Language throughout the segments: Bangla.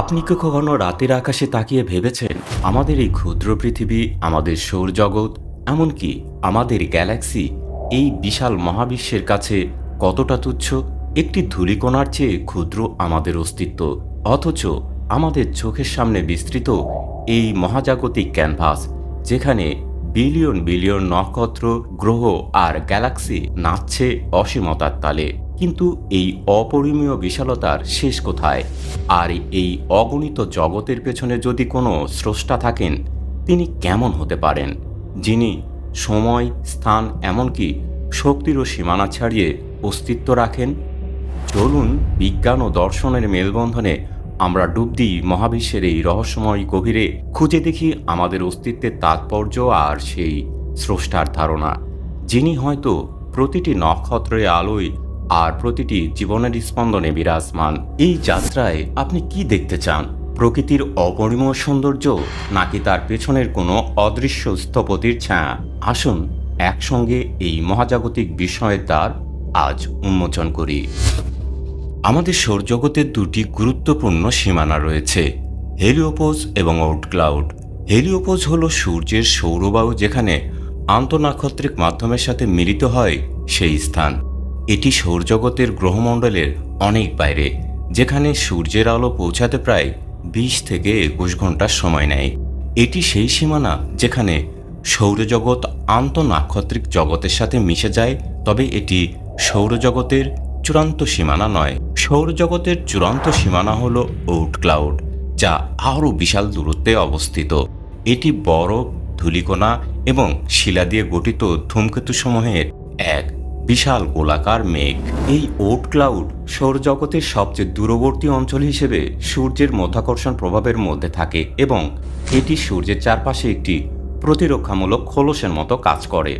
আপনি কি কখনো রাতের আকাশে তাকিয়ে ভেবেছেন, আমাদের এই ক্ষুদ্র পৃথিবী, আমাদের সৌরজগৎ, এমনকি আমাদের গ্যালাক্সি, এই বিশাল মহাবিশ্বের কাছে কতটা তুচ্ছ? একটি ধূলিকণার চেয়ে ক্ষুদ্র আমাদের অস্তিত্ব, অথচ আমাদের চোখের সামনে বিস্তৃত এই মহাজাগতিক ক্যানভাস, যেখানে বিলিয়ন বিলিয়ন নক্ষত্র, গ্রহ আর গ্যালাক্সি নাচছে অসীমতার তালে। কিন্তু এই অপরিমীয় বিশালতার শেষ কোথায়? আর এই অগণিত জগতের পেছনে যদি কোনো স্রষ্টা থাকেন, তিনি কেমন হতে পারেন? যিনি সময়, স্থান, এমনকি শক্তিরও সীমানা ছাড়িয়ে অস্তিত্ব রাখেন? চলুন বিজ্ঞান ও দর্শনের মেলবন্ধনে আমরা ডুব দিই মহাবিশ্বের এই রহস্যময় গভীরে, খুঁজে দেখি আমাদের অস্তিত্বের তাৎপর্য আর সেই স্রষ্টার ধারণা, যিনি হয়তো প্রতিটি নক্ষত্রের আলোয় আর প্রতিটি জীবনের স্পন্দনে বিরাজমান। এই যাত্রায় আপনি কি দেখতে চান? প্রকৃতির অপরিমেয় সৌন্দর্য নাকি তার পেছনের কোনো অদৃশ্য স্থপতির ছায়া? আসুন একসঙ্গে এই মহাজাগতিক বিষয়ের দ্বার আজ উন্মোচন করি। আমাদের সৌরজগতের দুটি গুরুত্বপূর্ণ সীমানা রয়েছে, হেলিওপোজ এবং আউট ক্লাউড হেলিওপোজ হল সূর্যের সৌরবায়ু যেখানে আন্তনাক্ষত্রিক মাধ্যমের সাথে মিলিত হয় সেই স্থান। এটি সৌরজগতের গ্রহমণ্ডলের অনেক বাইরে, যেখানে সূর্যের আলো পৌঁছাতে প্রায় বিশ থেকে একুশ ঘণ্টার সময় নেয়। এটি সেই সীমানা যেখানে সৌরজগৎ আন্তনাক্ষত্রিক জগতের সাথে মিশে যায়, তবে এটি সৌরজগতের চূড়ান্ত সীমানা নয়। সৌরজগতের চূড়ান্ত সীমানা হল ওট ক্লাউড, যা আরও বিশাল দূরত্বে অবস্থিত। এটি বরফ, ধূলিকণা এবং শিলা দিয়ে গঠিত ধূমকেতুসমূহের এক বিশাল গোলাকার মেঘ। এই ওট ক্লাউড সৌরজগতের সবচেয়ে দূরবর্তী অঞ্চল হিসেবে সূর্যের মধ্যাকর্ষণ প্রভাবের মধ্যে থাকে এবং এটি সূর্যের চারপাশে একটি প্রতিরক্ষামূলক খোলসের মতো কাজ করে।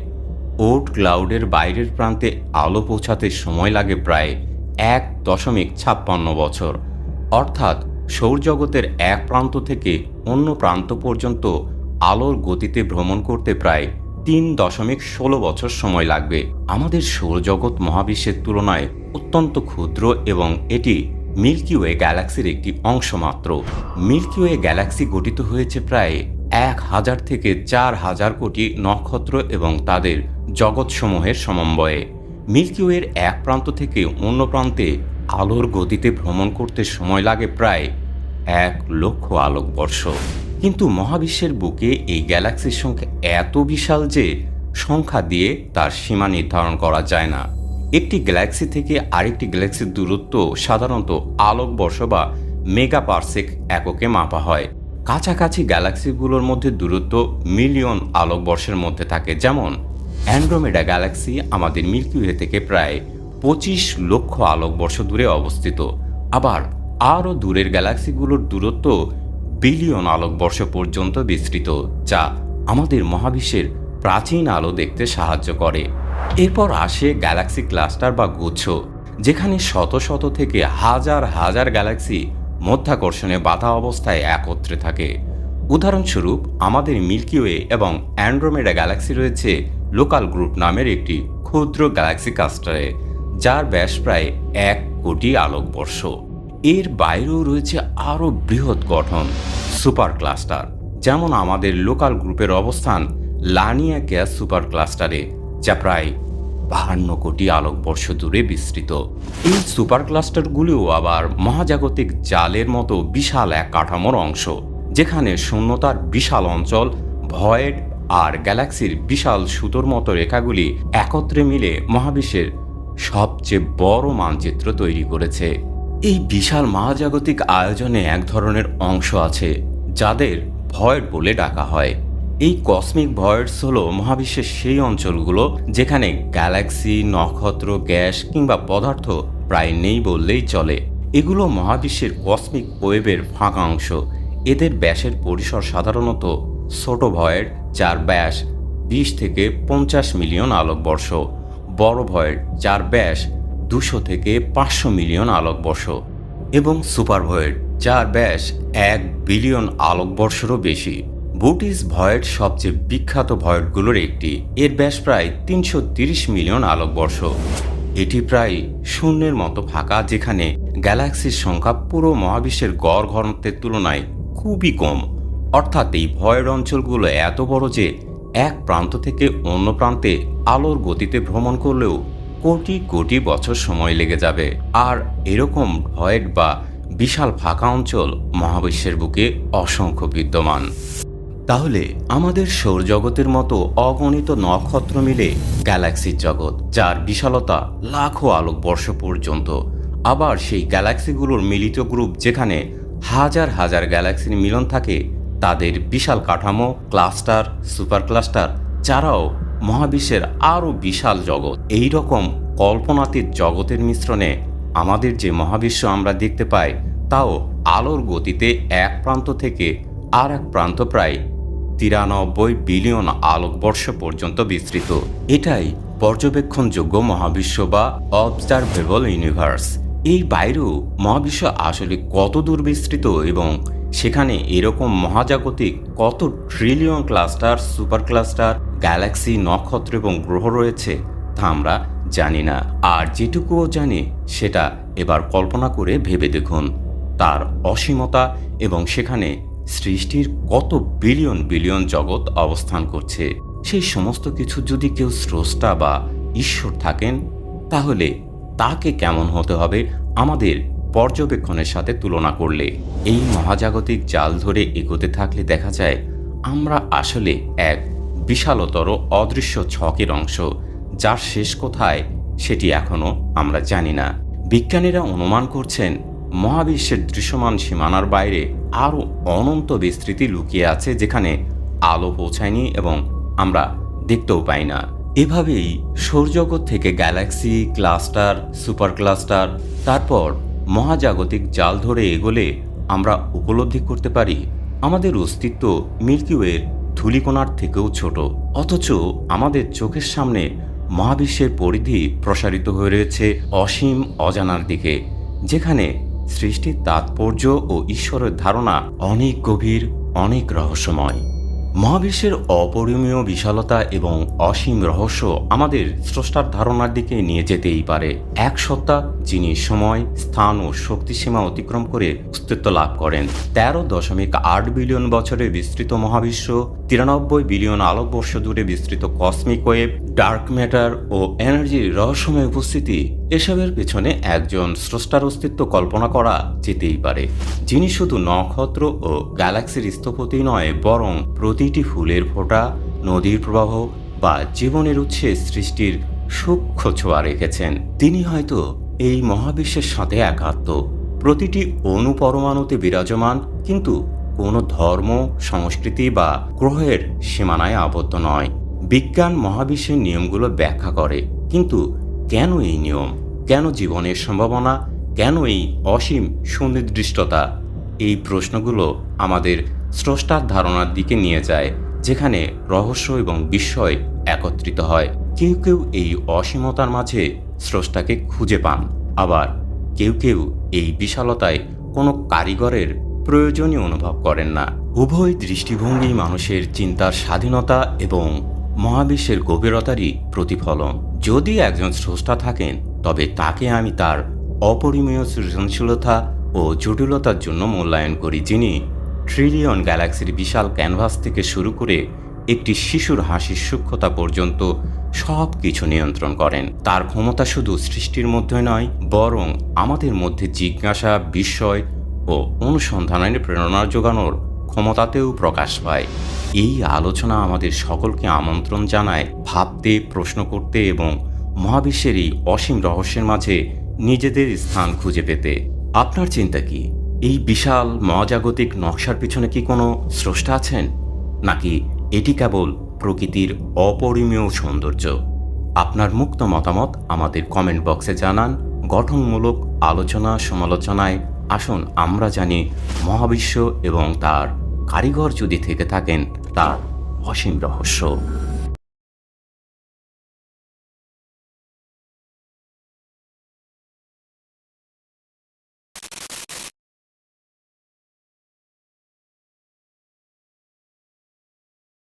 ওট ক্লাউডের বাইরের প্রান্তে আলো পৌঁছাতে সময় লাগে প্রায় এক দশমিক ছাপ্পান্ন বছর। অর্থাৎ সৌরজগতের এক প্রান্ত থেকে অন্য প্রান্ত পর্যন্ত আলোর গতিতে ভ্রমণ করতে প্রায় তিন দশমিক ষোলো বছর সময় লাগবে। আমাদের সৌরজগৎ মহাবিশ্বের তুলনায় অত্যন্ত ক্ষুদ্র এবং এটি মিল্কি ওয়ে গ্যালাক্সির একটি অংশ মাত্র। মিল্কি ওয়ে গ্যালাক্সি গঠিত হয়েছে প্রায় এক হাজার থেকে চার হাজার কোটি নক্ষত্র এবং তাদের জগৎসমূহের সমন্বয়ে। মিল্কি ওয়ের এক প্রান্ত থেকে অন্য প্রান্তে আলোর গতিতে ভ্রমণ করতে সময় লাগে প্রায় এক লক্ষ আলোকবর্ষ। কিন্তু মহাবিশ্বের বুকে এই গ্যালাক্সির সংখ্যা এত বিশাল যে সংখ্যা দিয়ে তার সীমা নির্ধারণ করা যায় না। একটি গ্যালাক্সি থেকে আরেকটি গ্যালাক্সির দূরত্ব সাধারণত আলোকবর্ষ বা মেগা পার্সেক এককে মাপা হয়। কাছাকাছি গ্যালাক্সিগুলোর মধ্যে দূরত্ব মিলিয়ন আলোকবর্ষের মধ্যে থাকে। যেমন, অ্যান্ড্রোমেডা গ্যালাক্সি আমাদের মিল্কি ওয়ে থেকে প্রায় পঁচিশ লক্ষ আলোকবর্ষ দূরে অবস্থিত। আবার আরও দূরের গ্যালাক্সিগুলোর দূরত্ব বিলিয়ন আলোকবর্ষ পর্যন্ত বিস্তৃত, যা আমাদের মহাবিশ্বের প্রাচীন আলো দেখতে সাহায্য করে। এরপর আসে গ্যালাক্সি ক্লাস্টার বা গুচ্ছ, যেখানে শত শত থেকে হাজার হাজার গ্যালাক্সি মধ্যাকর্ষণে বাধা অবস্থায় একত্রে থাকে। উদাহরণস্বরূপ, আমাদের মিল্কি ওয়ে এবং অ্যান্ড্রোমেডা গ্যালাক্সি রয়েছে লোকাল গ্রুপ নামের একটি ক্ষুদ্র গ্যালাক্সি ক্লাস্টারে, যার ব্যাস প্রায় এক কোটি আলোকবর্ষ এর বাইরেও রয়েছে আরও বৃহৎ গঠন, সুপার ক্লাস্টার, যেমন আমাদের লোকাল গ্রুপের অবস্থান লানিয়া গ্যাস সুপার ক্লাস্টারে, যা প্রায় বাহান্ন কোটি আলোকবর্ষ দূরে বিস্তৃত। এই সুপার ক্লাস্টারগুলিও আবার মহাজাগতিক জালের মতো বিশাল এক কাঠামোর অংশ, যেখানে শূন্যতার বিশাল অঞ্চল, ভয়েড আর গ্যালাক্সির বিশাল সুতোর মতো রেখাগুলি একত্রে মিলে মহাবিশ্বের সবচেয়ে বড় মানচিত্র তৈরি করেছে। এই বিশাল মহাজাগতিক আয়োজনে এক ধরনের অংশ আছে, যাদের ভয়েড বলে ডাকা হয়। এই কসমিক ভয়েডস হলো মহাবিশ্বের সেই অঞ্চলগুলো যেখানে গ্যালাক্সি, নক্ষত্র, গ্যাস কিংবা পদার্থ প্রায় নেই বললেই চলে। এগুলো মহাবিশ্বের কসমিক ওয়েবের ফাঁকা অংশ। এদের ব্যাসের পরিসর সাধারণত ছোট ভয়েড, যার ব্যাস বিশ থেকে পঞ্চাশ মিলিয়ন আলোকবর্ষ। বড় ভয়েড, যার ব্যাস দুশো থেকে পাঁচশো মিলিয়ন আলোকবর্ষ এবং সুপার ভয়েড যার ব্যাস এক বিলিয়ন আলোকবর্ষেরও বেশি। বুটিস ভয়েড সবচেয়ে বিখ্যাত ভয়েডগুলোর একটি। এর ব্যাস প্রায় তিনশো মিলিয়ন আলোকবর্ষ। এটি প্রায় শূন্যের মতো ফাঁকা, যেখানে গ্যালাক্সির সংখ্যা পুরো মহাবিশ্বের গড় ঘনত্বের তুলনায় খুবই কম। অর্থাৎ এই ভয়ের অঞ্চলগুলো এত বড় যে এক প্রান্ত থেকে অন্য প্রান্তে আলোর গতিতে ভ্রমণ করলেও কোটি কোটি বছর সময় লেগে যাবে। আর এরকম ভয়েড বা বিশাল ফাঁকা অঞ্চল মহাবিশ্বের বুকে অসংখ্য বিদ্যমান। তাহলে আমাদের সৌরজগতের মতো অগণিত নক্ষত্র মিলে গ্যালাক্সির জগৎ, যার বিশালতা লাখো আলোকবর্ষ পর্যন্ত। আবার সেই গ্যালাক্সিগুলোর মিলিত গ্রুপ যেখানে হাজার হাজার গ্যালাক্সির মিলন থাকে, তাদের বিশাল কাঠামো, ক্লাস্টার, সুপার ক্লাস্টার ছাড়াও মহাবিশ্বের আরও বিশাল জগৎ। এই রকম কল্পনাতীত জগতের মিশ্রণে আমাদের যে মহাবিশ্ব আমরা দেখতে পাই, তাও আলোর গতিতে এক প্রান্ত থেকে আর এক প্রান্ত প্রায় তিরানব্বই বিলিয়ন আলোকবর্ষ পর্যন্ত বিস্তৃত। এটাই পর্যবেক্ষণযোগ্য মহাবিশ্ব বা অবজারভেবল ইউনিভার্স এই বাইরেও মহাবিশ্ব আসলে কত দূর বিস্তৃত এবং সেখানে এরকম মহাজাগতিক কত trillion cluster super cluster galaxy নক্ষত্র এবং গ্রহ রয়েছে, তা আমরা জানি না। আর যেটুকুও জানি, সেটা এবার কল্পনা করে ভেবে দেখুন। তার অসীমতা এবং সেখানে সৃষ্টির কত বিলিয়ন বিলিয়ন জগৎ অবস্থান করছে সেই সমস্ত কিছু যদি কেউ স্রষ্টা বা ঈশ্বর থাকেন, তাহলে তাকে কেমন হতে হবে আমাদের পর্যবেক্ষণের সাথে তুলনা করলে? এই মহাজাগতিক জাল ধরে এগোতে থাকলে দেখা যায়, আমরা আসলে এক বিশালতর অদৃশ্য ছকের অংশ, যার শেষ কোথায় সেটি এখনও আমরা জানি না। বিজ্ঞানীরা অনুমান করছেন, মহাবিশ্বের দৃশ্যমান সীমানার বাইরে আরও অনন্ত বিস্তৃতি লুকিয়ে আছে যেখানে আলো পৌঁছায়নি এবং আমরা দেখতেও পাই না। এভাবেই সৌরজগৎ থেকে গ্যালাক্সি, ক্লাস্টার সুপার ক্লাস্টার তারপর মহাজাগতিক জাল ধরে এগোলে আমরা উপলব্ধি করতে পারি, আমাদের অস্তিত্ব মিল্কিওয়ের ধূলিকণার থেকেও ছোট। অথচ আমাদের চোখের সামনে মহাবিশ্বের পরিধি প্রসারিত হয়ে রয়েছে অসীম অজানার দিকে, যেখানে সৃষ্টির তাৎপর্য ও ঈশ্বরের ধারণা অনেক গভীর, অনেক রহস্যময়। মহাবিশ্বের অপরিমীয় বিশালতা এবং অসীম রহস্য আমাদের স্রষ্টার ধারণার দিকে নিয়ে যেতেই পারে। এক সত্তা, যিনি সময়, স্থান ও শক্তিসীমা অতিক্রম করে অস্তিত্ব লাভ করেন। তেরো দশমিক আট বিলিয়ন বছরের বিস্তৃত মহাবিশ্ব, তিরানব্বই বিলিয়ন আলোকবর্ষ দূরে বিস্তৃত কসমিক ওয়েব ডার্ক ম্যাটার ও এনার্জির রহস্যময় উপস্থিতি এসবের পেছনে একজন স্রষ্টার অস্তিত্ব কল্পনা করা যেতেই পারে, যিনি শুধু নক্ষত্র ও গ্যালাক্সির স্থপতি নয়, বরং প্রতিটি ফুলের ফোঁটা, নদীর প্রবাহ বা জীবনের উৎসে সৃষ্টির সূক্ষ্ম ছোঁয়া রেখেছেন। তিনি হয়তো এই মহাবিশ্বের সাথে একাত্ম। প্রতিটি অনুপরমাণুতে বিরাজমান, কিন্তু কোনো ধর্ম, সংস্কৃতি বা গ্রহের সীমানায় আবদ্ধ নয়। বিজ্ঞান মহাবিশ্বের নিয়মগুলো ব্যাখ্যা করে, কিন্তু কেন এই নিয়ম? কেন জীবনের সম্ভাবনা, কেন এই অসীম সুনির্দিষ্টতা? এই প্রশ্নগুলো আমাদের স্রষ্টার ধারণার দিকে নিয়ে যায়, যেখানে রহস্য এবং বিস্ময় একত্রিত হয়। কেউ কেউ এই অসীমতার মাঝে স্রষ্টাকে খুঁজে পান, আবার কেউ কেউ এই বিশালতায় কোনো কারিগরের প্রয়োজনই অনুভব করেন না। উভয় দৃষ্টিভঙ্গি মানুষের চিন্তার স্বাধীনতা এবং মহাবিশ্বের গভীরতারই প্রতিফলন। যদি একজন স্রষ্টা থাকেন তবে তাকে আমি তার অপরিমেয় সৃজনশীলতা ও জটিলতার জন্য মূল্যায়ন করি, যিনি ট্রিলিয়ন গ্যালাক্সির বিশাল ক্যানভাস থেকে শুরু করে একটি শিশুর হাসির সূক্ষ্মতা পর্যন্ত সব কিছু নিয়ন্ত্রণ করেন। তার ক্ষমতা শুধু সৃষ্টির মধ্যে নয়, বরং আমাদের মধ্যে জিজ্ঞাসা, বিস্ময় ও অনুসন্ধানের প্রেরণা যোগানোর ক্ষমতাতেও প্রকাশ পায়। এই আলোচনা আমাদের সকলকে আমন্ত্রণ জানায়, ভাবতে, প্রশ্ন করতে এবং মহাবিশ্বের এই অসীম রহস্যের মাঝে নিজেদের স্থান খুঁজে পেতে। আপনার চিন্তা কি? এই বিশাল মহাজাগতিক নকশার পিছনে কি কোনো স্রষ্টা আছেন? নাকি এটি কেবল প্রকৃতির অপরিমেয় সৌন্দর্য? আপনার মুক্ত মতামত আমাদের কমেন্ট বক্সে জানান। গঠনমূলক আলোচনা সমালোচনায় আসুন, আমরা জানি মহাবিশ্ব এবং তার কারিগর যদি থেকে থাকেন, তার অসীম রহস্য।